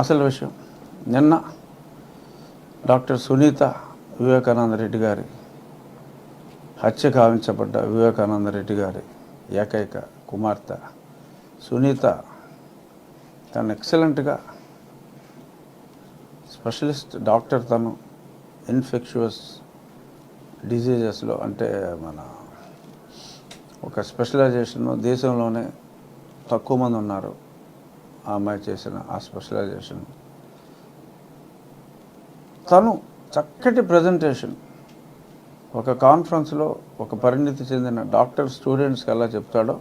అసలు విషయం. నిన్న డాక్టర్ సునీత వివేకానంద రెడ్డి గారి హత్య కావించబడ్డ వివేకానంద రెడ్డి గారి ఏకైక కుమార్తె సునీత తను ఎక్సలెంట్గా స్పెషలిస్ట్ డాక్టర్ తను ఇన్ఫెక్షువస్ డిజీజెస్లో అంటే మన ఒక స్పెషలైజేషన్ దేశంలోనే తక్కువ మంది ఉన్నారు. ఆ అమ్మాయి చేసిన ఆ స్పెషలైజేషన్. తను చక్కటి ప్రజెంటేషన్. ఒక కాన్ఫరెన్స్లో ఒక పరిణితి చెందిన డాక్టర్ స్టూడెంట్స్కి ఎలా చెప్తాడో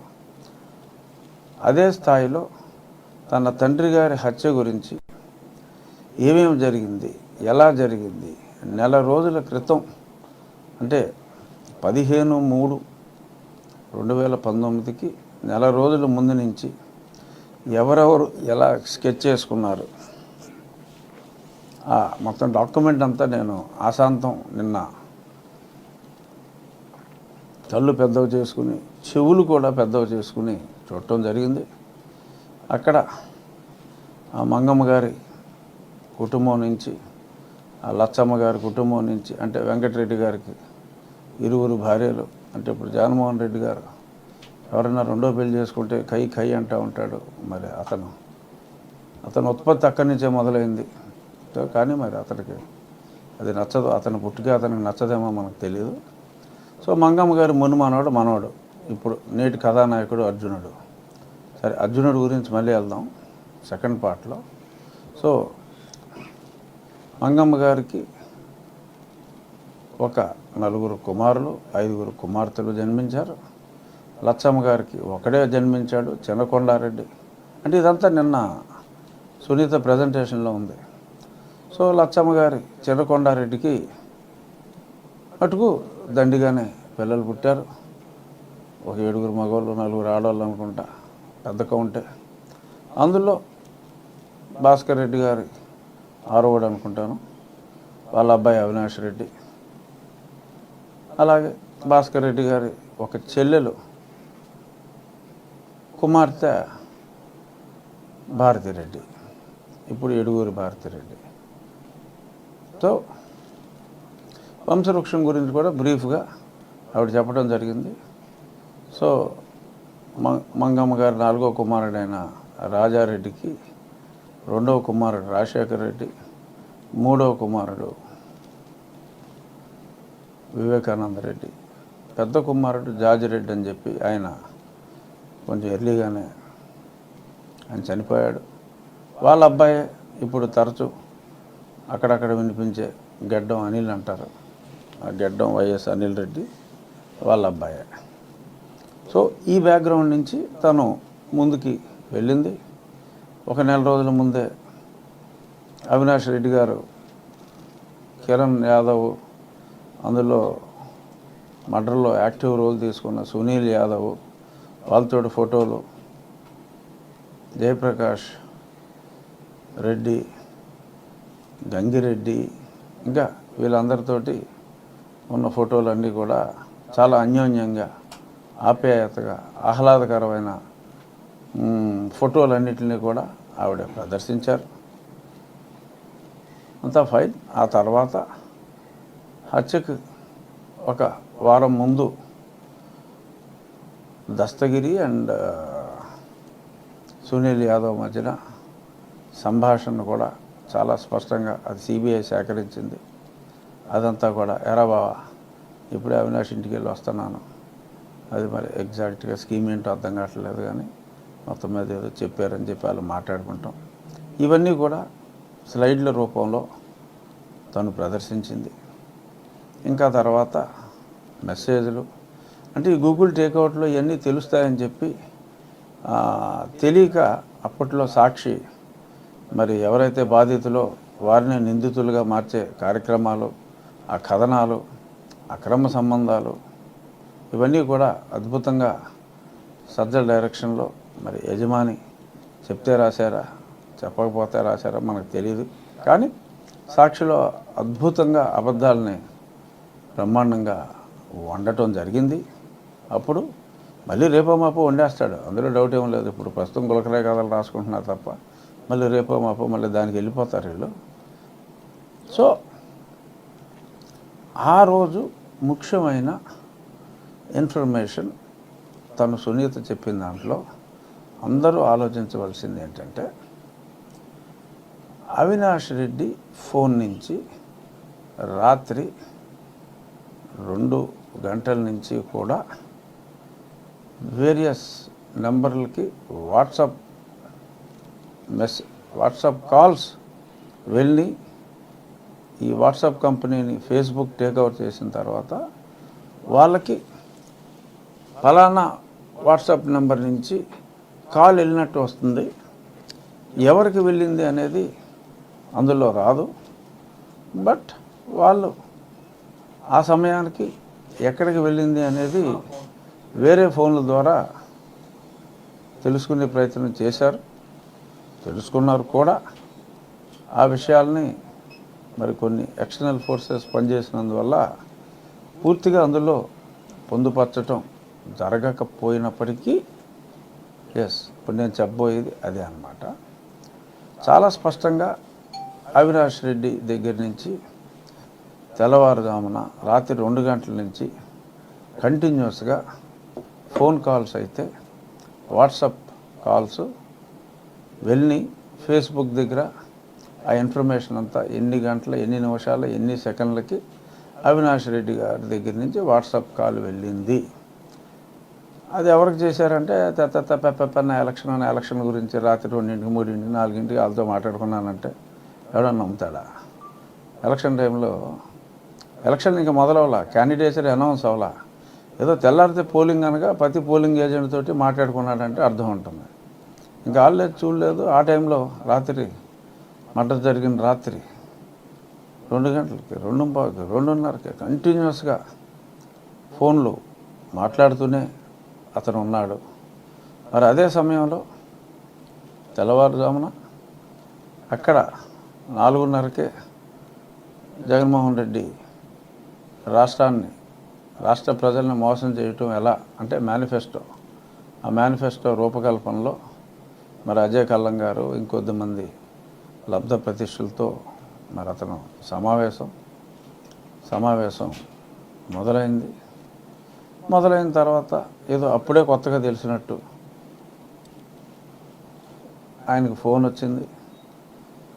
అదే స్థాయిలో తన తండ్రి గారి హత్య గురించి ఏమేమి జరిగింది ఎలా జరిగింది నెల రోజుల క్రితం అంటే పదిహేను మూడు రెండు వేల పంతొమ్మిదికి నెల రోజుల ముందు నుంచి ఎవరెవరు ఎలా స్కెచ్ చేసుకున్నారు. ఆ మొత్తం డాక్యుమెంట్ అంతా నేను ఆశాంతం నిన్న కళ్ళు పెద్దవి చేసుకుని చెవులు కూడా పెద్దవి చేసుకుని చూడటం జరిగింది. అక్కడ ఆ మంగమ్మ గారి కుటుంబం నుంచి ఆ లచ్చమ్మ గారి కుటుంబం నుంచి అంటే వెంకటరెడ్డి గారికి ఇరువురు భార్యలు అంటే ఇప్పుడు జగన్మోహన్ రెడ్డి గారు ఎవరైనా రెండో పెళ్ళి చేసుకుంటే కై కై అంటూ ఉంటాడు మరి అతను. అతను ఉత్పత్తి అక్కడి నుంచే మొదలైంది. కానీ మరి అతనికి అది నచ్చదు. అతని పుట్టుకే అతనికి నచ్చదేమో మనకు తెలియదు సో మంగమ్మ గారు మును మనవాడు మనవాడు ఇప్పుడు నేటి కథానాయకుడు అర్జునుడు. సరే అర్జునుడు గురించి మళ్ళీ వెళ్దాం సెకండ్ పార్ట్లో. సో మంగమ్మ గారికి ఒక నలుగురు కుమారులు ఐదుగురు కుమార్తెలు జన్మించారు. లచ్చమ్మ గారికి ఒకడే జన్మించాడు చిన్నకొండారెడ్డి అంటే ఇదంతా నిన్న సునీత ప్రజెంటేషన్లో ఉంది. సో లచ్చమ్మ గారి చిన్నకొండారెడ్డికి అటుకు దండిగానే పిల్లలు పుట్టారు. ఒక ఏడుగురు మగవాళ్ళు నలుగురు ఆడవాళ్ళు అనుకుంటా పెద్ద కౌంటే. అందులో భాస్కర్ రెడ్డి గారి ఆరోవాడు అనుకుంటాను వాళ్ళ అబ్బాయి అవినాష్ రెడ్డి. అలాగే భాస్కర్ రెడ్డి గారి ఒక చెల్లెలు కుమార్తె భారతిరెడ్డి. ఇప్పుడు ఎడుగురు భారతిరెడ్డి. సో వంశవృక్షం గురించి కూడా బ్రీఫ్గా ఆవిడ చెప్పడం జరిగింది. సో మంగమ్మ గారి నాలుగో కుమారుడైన రాజారెడ్డికి రెండవ కుమారుడు రాజశేఖర రెడ్డి మూడవ కుమారుడు వివేకానంద రెడ్డి పెద్ద కుమారుడు జాజిరెడ్డి అని చెప్పి ఆయన కొంచెం ఎర్లీగానే ఆయన చనిపోయాడు. వాళ్ళ అబ్బాయి ఇప్పుడు తరచు అక్కడక్కడ వినిపించే గడ్డం అనిల్ అంటారు. ఆ గడ్డం వైఎస్ అనిల్ రెడ్డి వాళ్ళ అబ్బాయే. సో ఈ బ్యాక్గ్రౌండ్ నుంచి తను ముందుకి వెళ్ళింది. ఒక నెల రోజుల ముందే అవినాష్ రెడ్డి గారు కిరణ్ యాదవ్ అందులో మర్డర్లో యాక్టివ్ రోల్ తీసుకున్న సునీల్ యాదవ్ వాళ్ళతో ఫోటోలు. జయప్రకాష్ రెడ్డి గంగిరెడ్డి ఇంకా వీళ్ళందరితోటి ఉన్న ఫోటోలన్నీ కూడా చాలా అన్యోన్యంగా ఆప్యాయతగా ఆహ్లాదకరమైన ఫోటోలన్నింటినీ కూడా ఆవిడ ప్రదర్శించారు. అంతా ఫైన్. ఆ తర్వాత హత్యకు ఒక వారం ముందు దస్తగిరి అండ్ సునీల్ యాదవ్ మధ్యన సంభాషణ కూడా చాలా స్పష్టంగా అది సిబిఐ సేకరించింది. అదంతా కూడా ఎరా బావా ఇప్పుడే అవినాష్ ఇంటికి వెళ్ళి వస్తున్నాను. అది మరి ఎగ్జాక్ట్గా స్కీమ్ ఏంటో అర్థం కావట్లేదు కానీ మొత్తం మీద ఏదో చెప్పారని చెప్పి వాళ్ళు మాట్లాడుకుంటాం. ఇవన్నీ కూడా స్లైడ్ల రూపంలో తను ప్రదర్శించింది. ఇంకా తర్వాత మెసేజ్లు అంటే ఈ గూగుల్ టేక్అవుట్లో ఇవన్నీ తెలుస్తాయని చెప్పి తెలియక అప్పట్లో సాక్షి మరి ఎవరైతే బాధితులో వారిని నిందితులుగా మార్చే కార్యక్రమాలు ఆ కథనాలు అక్రమ సంబంధాలు ఇవన్నీ కూడా అద్భుతంగా సజ్జల డైరెక్షన్లో మరి యజమాని చెప్తే రాశారా చెప్పకపోతే రాశారా మనకు తెలియదు కానీ సాక్షిలో అద్భుతంగా అబద్ధాలని బ్రహ్మాండంగా వండటం జరిగింది. అప్పుడు మళ్ళీ రేపో మాపో వండేస్తాడు. అందులో డౌట్ ఏం లేదు. ఇప్పుడు ప్రస్తుతం గులకరే కథలు రాసుకుంటున్నారు తప్ప మళ్ళీ రేపో మాపో మళ్ళీ దానికి వెళ్ళిపోతారు వీళ్ళు. సో ఆ రోజు ముఖ్యమైన ఇన్ఫర్మేషన్ తను సునీత చెప్పిన దాంట్లో అందరూ ఆలోచించవలసింది ఏంటంటే అవినాష్ రెడ్డి ఫోన్ నుంచి రాత్రి రెండు గంటల నుంచి కూడా వేరియస్ నెంబర్లకి వాట్సాప్ మెస్ వాట్సాప్ కాల్స్ వెళ్ళి ఈ వాట్సాప్ కంపెనీని ఫేస్బుక్ టేక్ఓవర్ చేసిన తర్వాత వాళ్ళకి ఫలానా వాట్సాప్ నెంబర్ నుంచి కాల్ వెళ్ళినట్టు వస్తుంది. ఎవరికి వెళ్ళింది అనేది అందులో రాదు. బట్ వాళ్ళు ఆ సమయానికి ఎక్కడికి వెళ్ళింది అనేది వేరే ఫోన్ల ద్వారా తెలుసుకునే ప్రయత్నం చేశారు. తెలుసుకున్నారు కూడా. ఆ విషయాల్ని మరి కొన్ని ఎక్స్టర్నల్ ఫోర్సెస్ పనిచేసినందువల్ల పూర్తిగా అందులో పొందుపరచటం జరగకపోయినప్పటికీ ఎస్ ఇప్పుడు నేను చెప్పబోయేది అదే అన్నమాట. చాలా స్పష్టంగా అవినాష్ రెడ్డి దగ్గర నుంచి తెల్లవారుజామున రాత్రి రెండు గంటల నుంచి కంటిన్యూస్గా ఫోన్ కాల్స్ అయితే వాట్సప్ కాల్స్ వెళ్ళి ఫేస్బుక్ దగ్గర ఆ ఇన్ఫర్మేషన్ అంతా ఎన్ని గంటల ఎన్ని నిమిషాల ఎన్ని సెకండ్లకి అవినాష్ రెడ్డి గారి దగ్గర నుంచి వాట్సాప్ కాల్ వెళ్ళింది. అది ఎవరికి చేశారంటే తెత్త పెప్పన్న ఎలక్షన్ అన్న ఎలక్షన్ గురించి రాత్రి రెండింటికి మూడింటికి నాలుగింటికి వాళ్ళతో మాట్లాడుకున్నానంటే ఎవడన్నా నమ్ముతాడా? ఎలక్షన్ టైంలో ఎలక్షన్ ఇంకా మొదలవలా క్యాండిడేట్స్ అనౌన్స్ అవ్వాలా? ఏదో తెల్లారితే పోలింగ్ అనగా ప్రతి పోలింగ్ ఏజెంట్ తోటి మాట్లాడుకున్నాడంటే అర్థం ఉంటుంది. ఇంకా ఆడలేదు చూడలేదు ఆ టైంలో రాత్రి మర్డర్ జరిగిన రాత్రి రెండు గంటలకి రెండు పావుకి రెండున్నరకి కంటిన్యూస్గా ఫోన్లు మాట్లాడుతూనే అతను ఉన్నాడు. మరి అదే సమయంలో తెల్లవారుజామున అక్కడ నాలుగున్నరకే జగన్మోహన్ రెడ్డి రాష్ట్రాన్ని రాష్ట్ర ప్రజలను మోసం చేయటం ఎలా అంటే మేనిఫెస్టో. ఆ మేనిఫెస్టో రూపకల్పనలో మరి అజయ్ కల్లం గారు ఇంకొద్ది మంది లబ్ధ ప్రతిష్ఠులతో మరి అతను సమావేశం సమావేశం మొదలైంది. మొదలైన తర్వాత ఏదో అప్పుడే కొత్తగా తెలిసినట్టు ఆయనకు ఫోన్ వచ్చింది.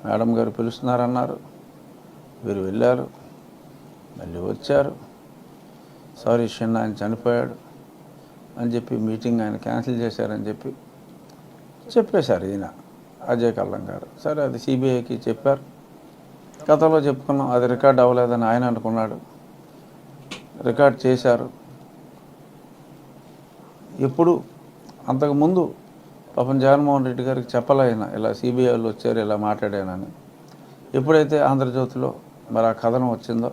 మేడం గారు పిలుస్తున్నారన్నారు. వీరు వెళ్ళారు. మళ్ళీ వచ్చారు. సారీ షిన్న ఆయన చనిపోయాడు అని చెప్పి మీటింగ్ ఆయన క్యాన్సిల్ చేశారని చెప్పి చెప్పేశారు ఈయన అజయ్ కల్లం గారు. సరే అది సిబిఐకి చెప్పారు. కథలో చెప్పుకున్నాం అది రికార్డ్ అవ్వలేదని ఆయన అనుకున్నాడు. రికార్డ్ చేశారు. ఇప్పుడు అంతకుముందు పాపం జగన్మోహన్ రెడ్డి గారికి చెప్పలేన ఇలా సిబిఐలు వచ్చారు ఇలా మాట్లాడానని. ఎప్పుడైతే ఆంధ్రజ్యోతిలో మరి ఆ కథనం వచ్చిందో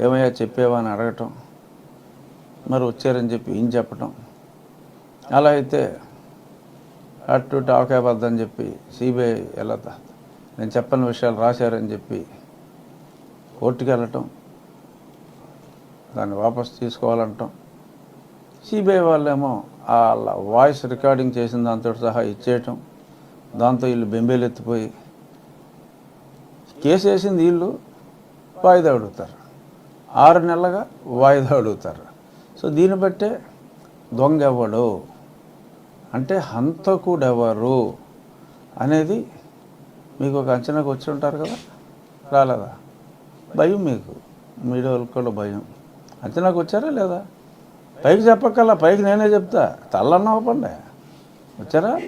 ఏమయ్యా చెప్పేవా అని అడగటం మరి వచ్చారని చెప్పి ఏం చెప్పటం? అలా అయితే అటు టాకేబద్దని చెప్పి సిబిఐ ఎలా నేను చెప్పని విషయాలు రాశారని చెప్పి కోర్టుకి వెళ్ళటం దాన్ని వాపస్ తీసుకోవాలంటాం. సిబిఐ వాళ్ళేమో వాళ్ళ వాయిస్ రికార్డింగ్ చేసిన దాంతో సహా ఇచ్చేయటం దాంతో వీళ్ళు బెంబేలెత్తిపోయి కేసు వేసింది వీళ్ళు వాయిదా అడుగుతారు. ఆరు నెలలుగా వాయిదా అడుగుతారు. సో దీన్ని బట్టే దొంగెవడు? అంటే హంతకుడెవరు? అనేది మీకు ఒక అంచనాకు వచ్చి ఉంటారు కదా? రాలేదా? భయం మీకు. మీడియా వాళ్ళకి కూడా భయం. అంచనాకు వచ్చారా లేదా? పైకి చెప్పక్కల్లా పైకి నేనే చెప్తా. తల్లన్న అవ్వండి వచ్చారా?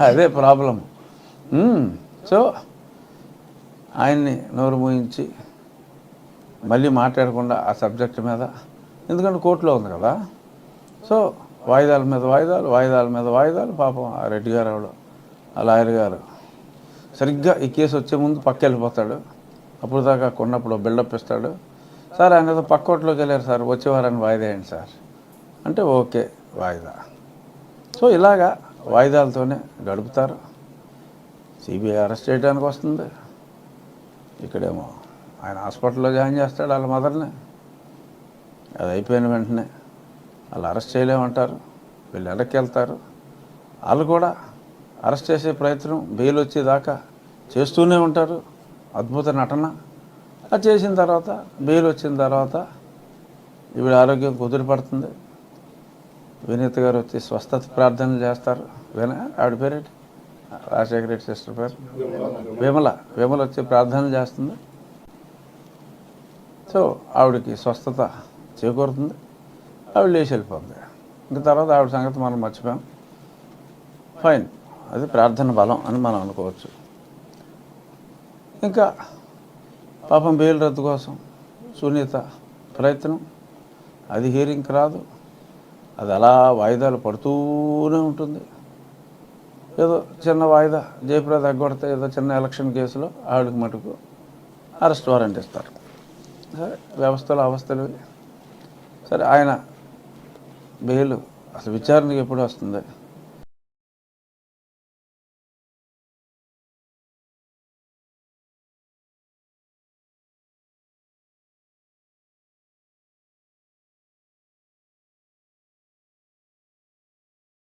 అదే ప్రాబ్లం సో ఆయన్ని నోరు మూయించి మళ్ళీ మాట్లాడకుండా ఆ సబ్జెక్ట్ మీద? ఎందుకంటే కోర్టులో ఉంది కదా. సో వాయిదాల మీద వాయిదాలు వాయిదాల మీద వాయిదాలు. పాపం ఆ రెడ్డి గారు ఆవిడ ఆ లాయర్ గారు. సరిగ్గా ఈ కేసు వచ్చే ముందు పక్క వెళ్ళిపోతాడు. అప్పుడు దాకా కొన్నప్పుడు బిల్డప్ ఇస్తాడు. సార్ ఆయన ఏదో పక్క వెళ్ళారు సార్. వచ్చేవారని వాయిదా ఏంటి సార్. అంటే ఓకే వాయిదా. సో ఇలాగా వాయిదాలతోనే గడుపుతారు. సిబిఐ అరెస్ట్ చేయడానికి వస్తుంది. ఇక్కడేమో ఆయన హాస్పిటల్లో జాయిన్ చేస్తాడు వాళ్ళ మదర్ని. అది అయిపోయిన వెంటనే వాళ్ళు అరెస్ట్ చేయలేమంటారు. వీళ్ళు వెనక్కి వెళ్తారు. వాళ్ళు కూడా అరెస్ట్ చేసే ప్రయత్నం బెయిల్ వచ్చేదాకా చేస్తూనే ఉంటారు. అద్భుత నటన. అది చేసిన తర్వాత బెయిల్ వచ్చిన తర్వాత ఈవిడ ఆరోగ్యం కుదిరిపడుతుంది. వినీత గారు వచ్చి స్వస్థత ప్రార్థనలు చేస్తారు. విన ఆవిడ పేరేంటి? రాజశేఖర రెడ్డి సిస్టర్ పేరు. విమల. విమల వచ్చి ప్రార్థనలు చేస్తుంది. సో ఆవిడకి స్వస్థత చేకూరుతుంది. ఆవిడ లేచి వెళ్ళిపోతుంది. ఇంకా తర్వాత ఆవిడ సంగతి మనం మర్చిపోయాం. ఫైన్ అది ప్రార్థన బలం అని మనం అనుకోవచ్చు. ఇంకా పాపం బెయిల్ రద్దు కోసం సునీత ప్రయత్నం. అది హీరింగ్కి రాదు. అది అలా వాయిదాలు పడుతూనే ఉంటుంది. ఏదో చిన్న వాయిదా జయప్రద అగ్గొడితే ఏదో చిన్న ఎలక్షన్ కేసులో ఆవిడకి మటుకు అరెస్ట్ వారెంట్ ఇస్తారు. వ్యవస్థలు అవస్థలు. సరే ఆయన బెయిల్. అసలు విచారణకి ఎప్పుడు వస్తుంది?